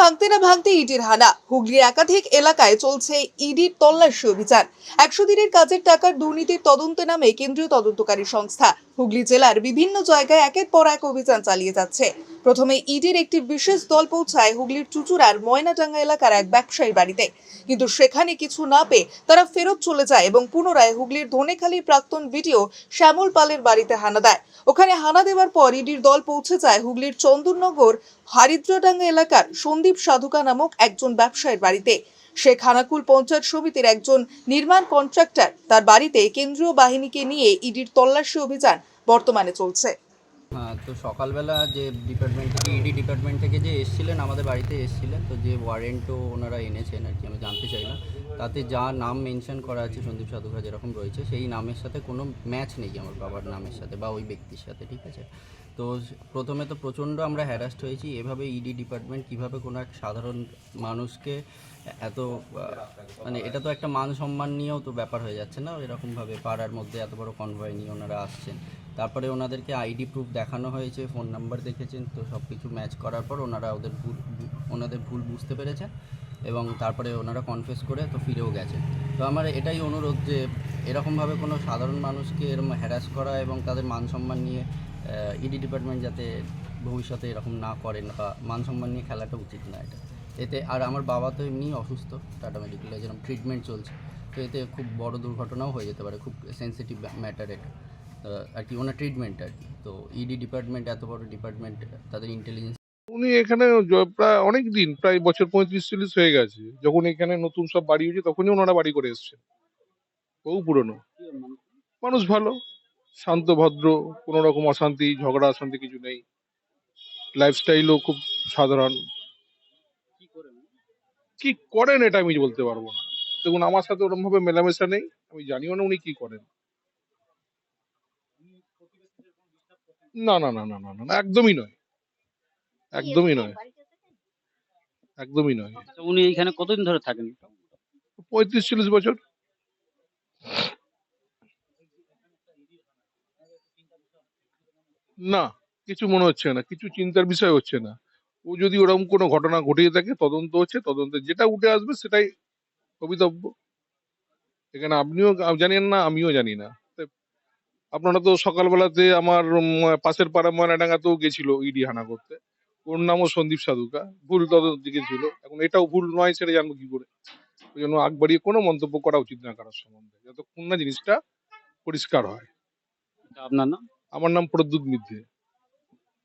ভাঙতে না ভাঙতে ইডির হানা। হুগলির একাধিক এলাকায় চলছে ইডির তল্লাশি অভিযান। একশো দিনের কাজের টাকার দুর্নীতির তদন্তে নামে কেন্দ্রীয় তদন্তকারী সংস্থা। হুগলি জেলার বিভিন্ন জায়গায় একের পর এক অভিযান চালিয়ে যাচ্ছে। প্রথমে ইডির একটি বিশেষ দল পৌঁছায় হুগলির চুচুড়ার ময়নাডাঙ্গা এলাকার এক ব্যবসায়ীর বাড়িতে। কিন্তু সেখানে কিছু না পেয়ে তারা ফেরত চলে যায় এবং পুনরায় হুগলির ধনেখালির প্রাক্তন ভিডিও শ্যামল পালের বাড়িতে হানা দেয়। ওখানে হানা দেওয়ার পর ইডির দল পৌঁছে যায় হুগলির চন্দননগর হারিদ্রাডাঙ্গা এলাকার সন্দীপ সাধুকা নামক একজন ব্যবসায়ীর বাড়িতে। সে খানাকুল পঞ্চায়েত সমিতির একজন নির্মাণ কন্ট্রাক্টর তার বাড়িতে কেন্দ্রীয় বাহিনীকে নিয়ে ইডির তল্লাশি অভিযান বর্তমানে চলছে। হ্যাঁ তো সকালবেলা যে ডিপার্টমেন্ট থেকে ইডি ডিপার্টমেন্ট থেকে যে এসছিলেন, আমাদের বাড়িতে এসছিলেন, তো যে ওয়ারেন্টও ওনারা এনেছেন আর কি, আমি জানতে চাইলাম। তাতে যা নাম মেনশন করা আছে সন্দীপ সাধুকা যেরকম রয়েছে, সেই নামের সাথে কোনো ম্যাচ নেই আমার বাবার নামের সাথে বা ওই ব্যক্তির সাথে, ঠিক আছে? তো প্রথমে তো প্রচণ্ড আমরা হ্যারাস্ট হয়েছি, এভাবে ইডি ডিপার্টমেন্ট কীভাবে কোনো এক সাধারণ মানুষকে এত মানে এটা তো একটা মান সম্মান নিয়েও তো ব্যাপার হয়ে যাচ্ছে না, এরকমভাবে পাড়ার মধ্যে এত বড় কনভয় নিয়ে ওনারা আসছেন। তারপরে ওনাদেরকে আইডি প্রুফ দেখানো হয়েছে, ফোন নাম্বার দেখেছেন, তো সব কিছু ম্যাচ করার পর ওনারা ওদের ভুল, ওনাদের ভুল বুঝতে পেরেছেন এবং তারপরে ওনারা কনফেস করে তো ফিরেও গেছেন। তো আমার এটাই অনুরোধ যে এরকমভাবে কোনো সাধারণ মানুষকে এরকম হ্যারাস করা এবং তাদের মান সম্মান নিয়ে ইডি ডিপার্টমেন্ট যাতে ভবিষ্যতে এরকম না করেন বা মান সম্মান নিয়ে খেলাটা উচিত না এটা। এতে আর আমার বাবা তো এমনি অসুস্থ, টাটা মেডিকেলে যেরকম ট্রিটমেন্ট চলছে, তো এতে খুব বড় দুর্ঘটনাও হয়ে যেতে পারে, খুব সেন্সিটিভ ম্যাটার এটা। আর কি, ওনার ট্রিটমেন্ট আর কি। তো ইডি ডিপার্টমেন্ট এত বড় ডিপার্টমেন্ট তাদের ইন্টেলিজেন্স উনি এখানে প্রায় অনেক দিন, প্রায় বছর পঁয়ত্রিশ চল্লিশ হয়ে গেছে। যখন এখানে নতুন সব বাড়ি হয়েছে, তখনই ওনারা বাড়ি করে এসছেন। বহু পুরনো। মানুষ ভালো, শান্ত, ভদ্র, কোনো রকম অশান্তি, ঝগড়া, অশান্তি কিছু নেই। লাইফস্টাইলও খুব সাধারণ। কি করেন এটা আমি বলতে পারব না। দেখুন, আমার সাথে ওরকম ভাবে মেলামেশা নেই, আমি জানিও না উনি কি করেন। না না না না না না না, একদমই নয়। একদমই নয়। একদমই নয়। উনি এইখানে কতদিন ধরে থাকেন? পঁয়ত্রিশ চল্লিশ বছর। না কিছু মনে হচ্ছে না কিছু চিন্তার বিষয় হচ্ছে না। ও যদি ওরকম কোনো ঘটনা ঘটিয়ে থাকে তদন্ত হচ্ছে তদন্তে যেটা উঠে আসবে সেটাই ভবিতব্য এখানে আপনিও জানেন না আমিও জানি না। আপনারা তো সকালবেলাতে আমার পাশের পাড়া ময়নাডাঙ্গাতেও গেছিল ইডি হানা করতে। ওর নামও সন্দীপ সাধুকা ভুল তদন্ত দিকে ছিল। এখন এটাও ভুল নয় সেটা জানব কি করে। ওই জন্য আগ বাড়িয়ে কোনো মন্তব্য করা উচিত না কারোর সম্বন্ধে যতক্ষণ না জিনিসটা পরিষ্কার হয়। আপনার নাম? আমার নাম প্রদ্যুৎ মিত্রে।